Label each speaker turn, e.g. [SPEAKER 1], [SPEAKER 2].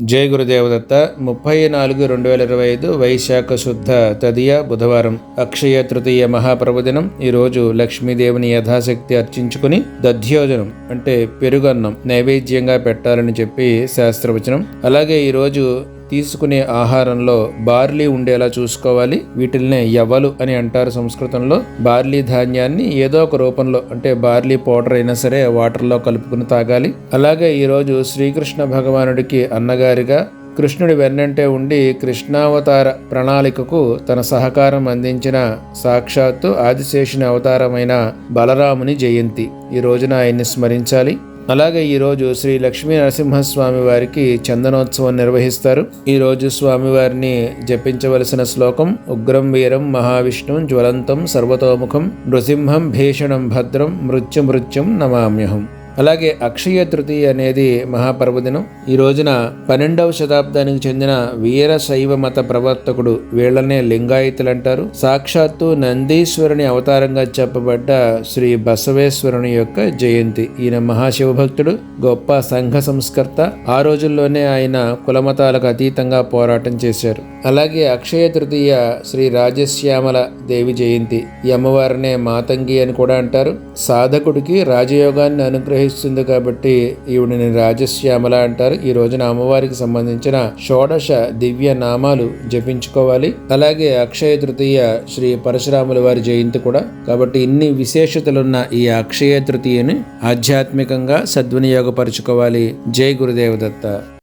[SPEAKER 1] జయ గురుదేవదత్త ముప్పై నాలుగు రెండు వేల ఇరవై ఐదు వైశాఖ శుద్ధ తదియ బుధవారం అక్షయ తృతీయ మహాప్రభుదినం ఈరోజు లక్ష్మీదేవిని యథాశక్తి అర్చించుకుని దధ్యోజనం అంటే పెరుగన్నం నైవేద్యంగా పెట్టాలని చెప్పి శాస్త్రవచనం. అలాగే ఈరోజు తీసుకునే ఆహారంలో బార్లీ ఉండేలా చూసుకోవాలి. వీటిల్నే యవ్వలు అని అంటారు సంస్కృతంలో. బార్లీ ధాన్యాన్ని ఏదో ఒక రూపంలో అంటే బార్లీ పౌడర్ అయినా సరే వాటర్లో కలుపుకుని తాగాలి. అలాగే ఈరోజు శ్రీకృష్ణ భగవానుడికి అన్నగారిగా కృష్ణుడి వెన్నంటే ఉండి కృష్ణావతార ప్రణాళికకు తన సహకారం అందించిన సాక్షాత్తు ఆదిశేషుని అవతారమైన బలరాముని జయంతి. ఈ రోజున ఆయన్ని స్మరించాలి. అలాగే ఈరోజు శ్రీ లక్ష్మీ నరసింహస్వామి వారికి చందనోత్సవం నిర్వహిస్తారు. ఈరోజు స్వామివారిని జపించవలసిన శ్లోకం ఉగ్రం వీరం మహావిష్ణుం జ్వలంతం సర్వతోముఖం నృసింహం భీషణం భద్రం మృత్యుమృత్యుం నమామ్యహం. అలాగే అక్షయ తృతీయ అనేది మహాపర్వదినం. ఈ రోజున పన్నెండవ శతాబ్దానికి చెందిన వీర శైవ మత ప్రవర్తకుడు వీళ్ళనే లింగాయతులు అంటారు. సాక్షాత్తు నందీశ్వరుని అవతారంగా చెప్పబడ్డ శ్రీ బసవేశ్వరుని యొక్క జయంతి. ఈయన మహాశివభక్తుడు గొప్ప సంఘ సంస్కర్త. ఆ రోజుల్లోనే ఆయన కులమతాలకు అతీతంగా పోరాటం చేశారు. అలాగే అక్షయ తృతీయ శ్రీ రాజశ్యామల దేవి జయంతి. ఈ అమ్మవారినే మాతంగి అని కూడా అంటారు. సాధకుడికి రాజయోగాన్ని అనుగ్రహించారు అనుగ్రహిస్తుంది కాబట్టి ఈవిడిని రాజశ్యామల అంటారు. ఈ రోజున అమ్మవారికి సంబంధించిన షోడశ దివ్య నామాలు జపించుకోవాలి. అలాగే అక్షయ తృతీయ శ్రీ పరశురాముల వారి జయంతి కూడా. కాబట్టి ఇన్ని విశేషతలున్న ఈ అక్షయ తృతీయని ఆధ్యాత్మికంగా సద్వినియోగపరచుకోవాలి. జై గురుదేవదత్త.